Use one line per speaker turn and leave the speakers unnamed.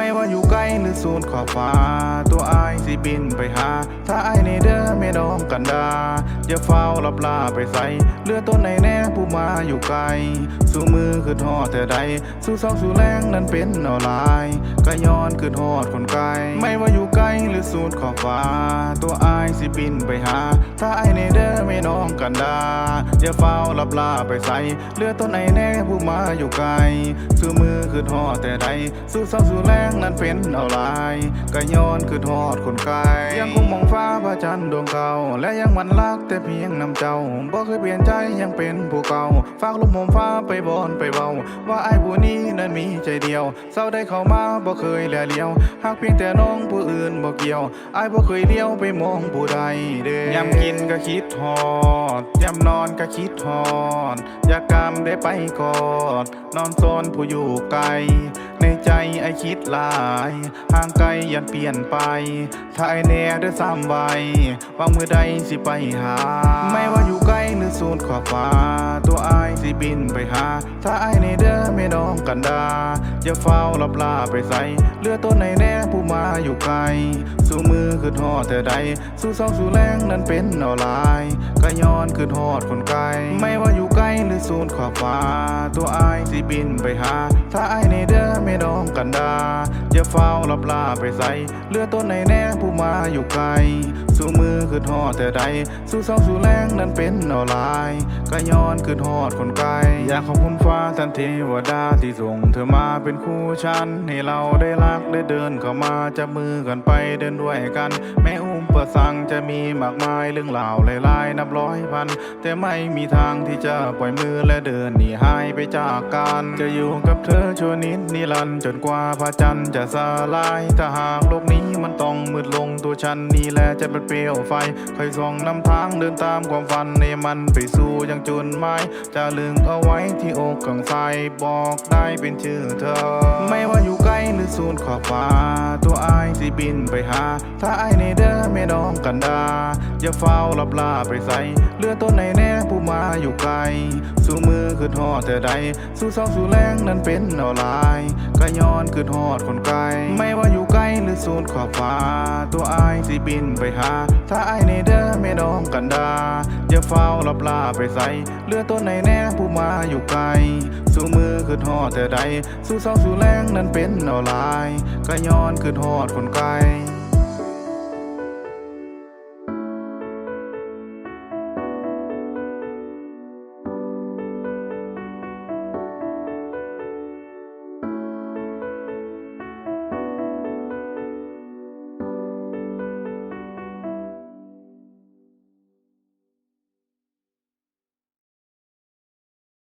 ไม่ว่าอยู่ใกล้หรือสูนขอบฟ้า ตัวอายสิบินไปหา ถ้าอายในเด้อไม่ดองกันดาอย่าเฝ้าลับลาไปใส่เรือต้นไหนแน่ผู้มาอยู่ไกล สู้มือคือทอดแต่ใด สู้ซอกสู้แรงนั้นเป็นเอาลายก็ย้อนคือทอดคนไกล ไม่ว่าอยู่ใกล้หรือสูนขอบฟ้า ตัวอายสิบินไปหา ถ้าอายในเด้อ น้องกันดาอย่าเฝ้าลับลาไปใส่เรือต้นไหนแน่ผู้มาอยู่ไกลสู้มือคือทอดแต่ใดสู้เศร้าสู้แรงนั้นเป็นเอาลายก็ย้อนคือทอดคนไกลยังคงมองฟ้า ระจันทร์ดวงเก่า และยังมันรักแต่เพียงนำเจ้าบ่เคยเปลี่ยนใจยังเป็นผู้เก่า ฝากลมหมฟ้าไปบอนไปเบา ว่าไอ้ผู้นี้นั้นมีใจเดียว เศร้าได้เข้ามาบ่เคยแลเลียว หากเพียงแต่น้องผู้อื่นบ่เกี่ยวไอ้บ่เคยเลี้ยวไปมองผู้ใดเด้ยามกินก็คิดฮอดยามนอนก็คิดฮอดอยากกำได้ไปกอดนอนโซนผู้อยู่ไกล ใจไอคิดหลายห่างไกลยันเปลี่ยนไปถ้าไอแน่ด้วยซ้ำใบวางมือใดสิไปหา ไม่ว่าอยู่ใกล้หรือสูนขอบฟ้า ตัวไอสิบินไปหา ถ้าไอในเด้อไม่น้องกันดาอย่าเฝ้าลับลาไปใส่เรือต้นไหนแน่ผู้มาอยู่ไกล สู้มือคือทอดแต่ใด สู้ซอกสู้แรงนั้นเป็นเอาลายก็ย้อนคือทอดคนไกล ไม่ว่าอยู่ใกล้หรือสูนขอบฟ้า ตัวอ บินไปหาถ้าไอ้ในเด้อไม่น้องกันดา อย่าเฝ้าลับลาไปใส่เรือต้นไหนแน่ผู้มาอยู่ไกล สู้มือคือทอดแต่ใด สู้ซอกสู้แรงนั้นเป็นเอลายก็ย้อนคือทอดคนไกล อยากขอบคุณฟ้าทันเทวดาที่ส่งเธอมาเป็นคู่ฉัน ให้เราได้รักได้เดินเข้ามาจับมือกันไปเดินด้วยกัน แม้อุ้มประสังจะมีมากมายเรื่องราวหลายๆนับร้อยพัน แต่ไม่มีทางที่จะปล่อยมือและเดินหนีหายไปจากกัน จะอยู่กับเธอชั่วนิดนิรันดร์จนกว่าพระจันทร์จะสลาย ถ้าหากโลกนี้มันต้องมืดลงตัวฉันนี่แหละจะเป็นเปลวไฟคอยส่องนำทางเดินตามความฝันในมันไปสู่ยังจุดหมายจะลึงเอาไว้ที่อกข้างซายบอกได้เป็นชื่อเธอ ไม่ว่าอยู่ใกล้หรือสูนขอบฟ้า ตัวไอายสิบินไปหา ถ้าไอในเด้อไม่น้องกันดา อย่าเฝ้าลับลาไปใส่เรือต้นไหนแน่ผู้มาอยู่ไกล สู้มือคือทอแต่ใด สู้ซอกสู้แรงนั้นเป็นเอาลาย ก็ย้อนคืนหอดคนไกล ไม่ว่าอยู่ใกล้หรือสูนขอบฟ้า ตัวอายสิบินไปหา ถ้าอายในเด้อไม่น้องกันดาอย่าเฝ้าลับลาไปใส่เลือต้นไหนแน่ผู้มาอยู่ไกล สู้มือคืนหอดแต่ใด สู้เศร้าสู้แรงนั้นเป็นเอาลาย ก็ย้อนคืนหอดคนไกล